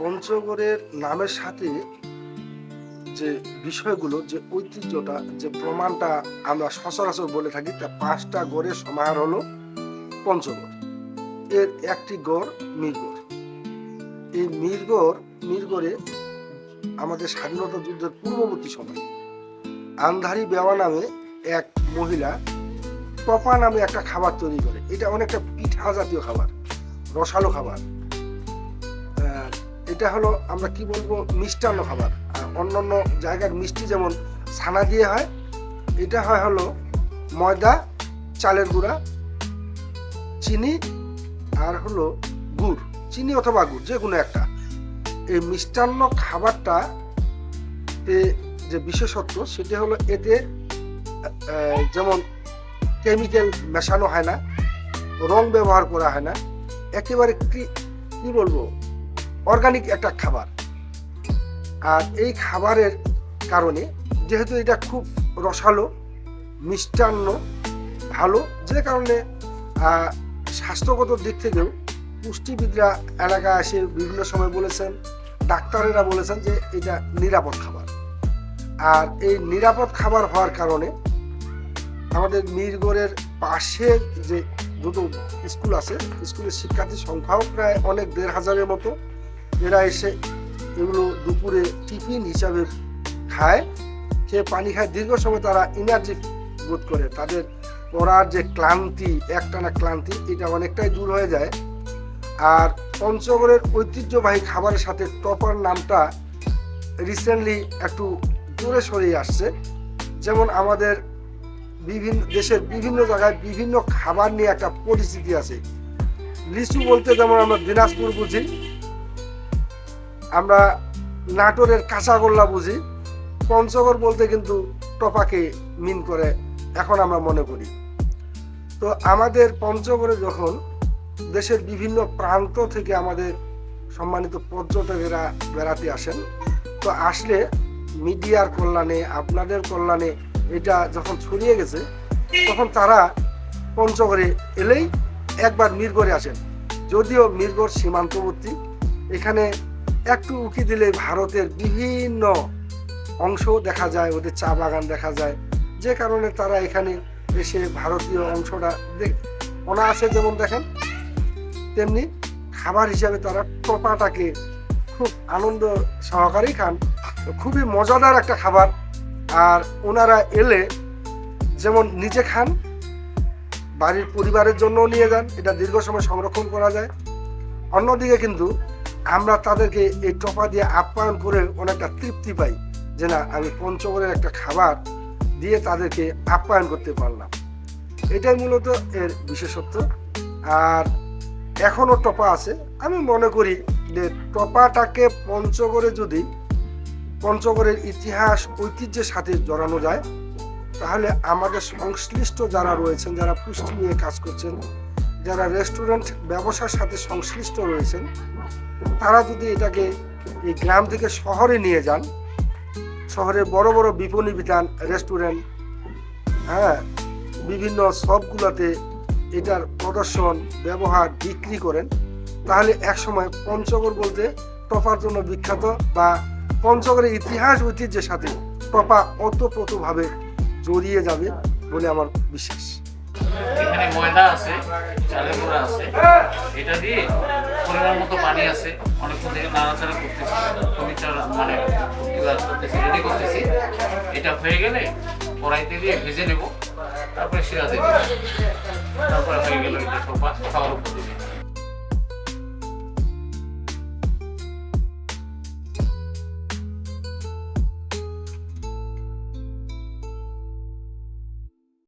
পঞ্চগড়ের নামের সাথে যে বিষয়গুলো, যে ঐতিহ্যটা, যে প্রমাণটা আমরা সচরাচর বলে থাকি, তা পাঁচটা গড়ের সমাহার হলো পঞ্চগড়। এর একটি গড় মিরগড়। এই মিরগড়, মিরগড়ে আমাদের স্বাধীনতা যুদ্ধের পূর্ববর্তী সময় আন্ধারি বেওয়া নামে এক মহিলা টপা নামে একটা খাবার তৈরি করে। এটা অনেকটা পিঠা জাতীয় খাবার, রসালো খাবার। এটা হলো, আমরা কি বলব, মিষ্টান্ন খাবার। আর অন্যান্য জায়গার মিষ্টি যেমন ছানা দিয়ে হয়, এটা হয় হলো ময়দা, চালের গুঁড়া, চিনি আর হলো গুড়। চিনি অথবা গুড়, যে কোনো একটা। এই মিষ্টান্ন খাবারটা যে বিশেষত্ব, সেটা হলো এতে যেমন কেমিক্যাল মেশানো হয় না, রং ব্যবহার করা হয় না। একেবারে কি বলব অর্গানিক একটা খাবার। আর এই খাবারের কারণে যেহেতু এটা খুব রসালো, মিষ্টান্ন, ভালো, যে কারণে স্বাস্থ্যগত দিক থেকেও পুষ্টিবিদরা এলাকায় এসে বিভিন্ন সময় বলেছেন, ডাক্তারেরা বলেছেন যে এটা নিরাপদ খাবার। আর এই নিরাপদ খাবার হওয়ার কারণে আমাদের মিরগড়ের পাশে যে দুটো স্কুল আছে, স্কুলের শিক্ষার্থীর সংখ্যাও প্রায় অনেক দেড় হাজারের মতো। এরা এসে এগুলো দুপুরে টিফিন হিসাবে খায়, খেয়ে পানি খায়। দীর্ঘ সময় তারা এনার্জি বোধ করে। তাদের পড়ার যে ক্লান্তি, একটানা ক্লান্তি, এটা অনেকটাই দূর হয়ে যায়। আর পঞ্চগড়ের ঐতিহ্যবাহী খাবারের সাথে টপার নামটা রিসেন্টলি একটু দূরে সরিয়ে আসছে। যেমন আমাদের বিভিন্ন, দেশের বিভিন্ন জায়গায় বিভিন্ন খাবার নিয়ে একটা পরিস্থিতি আছে। লিচু বলতে যেমন আমরা দিনাজপুর বুঝি আমরা নাটোরের কাঁচাগোল্লা বুঝি, পঞ্চগড় বলতে কিন্তু টপাকে মিন করে এখন আমরা মনে করি। তো আমাদের পঞ্চগড়ে যখন দেশের বিভিন্ন প্রান্ত থেকে আমাদের সম্মানিত পর্যটকেরা বেড়াতে আসেন, তো আসলে মিডিয়ার কল্যাণে, আপনাদের কল্যাণে এটা যখন ছড়িয়ে গেছে, তখন তারা পঞ্চগড়ে এলেই একবার মিরগড়ে আসেন। যদিও মিরগড় সীমান্তবর্তী, এখানে একটু উঁকি দিলে ভারতের বিভিন্ন অংশ দেখা যায়, ওদের চা বাগান দেখা যায়। যে কারণে তারা এখানে এসে ভারতীয় অংশটা দেখ, অনায়াসে যেমন দেখেন, তেমনি খাবার হিসাবে তারা টপাটাকে খুব আনন্দ সহকারেই খান। খুবই মজাদার একটা খাবার। আর ওনারা এলে যেমন নিজে খান, বাড়ির পরিবারের জন্যও নিয়ে যান, এটা দীর্ঘ সময় সংরক্ষণ করা যায়। অন্যদিকে কিন্তু আমরা তাদেরকে এই টপা দিয়ে আপ্যায়ন করে অনেকটা তৃপ্তি পাই যে না, আমি পঞ্চগড়ের একটা খাবার দিয়ে তাদেরকে আপ্যায়ন করতে পারলাম। এটাই মূলত এর বিশেষত্ব। আর এখনও টপা আছে। আমি মনে করি যে টপাটাকে পঞ্চগড়ে যদি পঞ্চগড়ের ইতিহাস, ঐতিহ্যের সাথে জড়ানো যায়, তাহলে আমাদের সংশ্লিষ্ট যারা রয়েছেন, যারা পুষ্টি নিয়ে কাজ করছেন, যারা রেস্টুরেন্ট ব্যবসার সাথে সংশ্লিষ্ট রয়েছেন তারা যদি এটাকে এই গ্রাম থেকে শহরে নিয়ে যান শহরে বড় বড় বিপণী বিতান, রেস্টুরেন্ট হ্যাঁ বিভিন্ন সবগুলোতে এটার প্রদর্শন, ব্যবহার, বিক্রি করেন, তাহলে একসময় পঞ্চগড় বলতে টপার জন্য বিখ্যাত বা পঞ্চগড়ের ইতিহাস ঐতিহ্যের সাথে টপা ওতপ্রোতভাবে জড়িয়ে যাবে বলে আমার বিশ্বাস। এখানে ময়দা আছে, চালের গুঁড়া আছে। এটা দিয়ে মতো পানি আছে অনেকক্ষণ থেকে নাড়াচাড়া করতেছি। ফর্নিচার মানে করতেছি রেডি করতেছি। এটা হয়ে গেলে কড়াইতে দিয়ে ভেজে নেব, তারপরে শিরা দেবো। তারপরে হয়ে গেল এটা সব খাওয়ার উপযোগী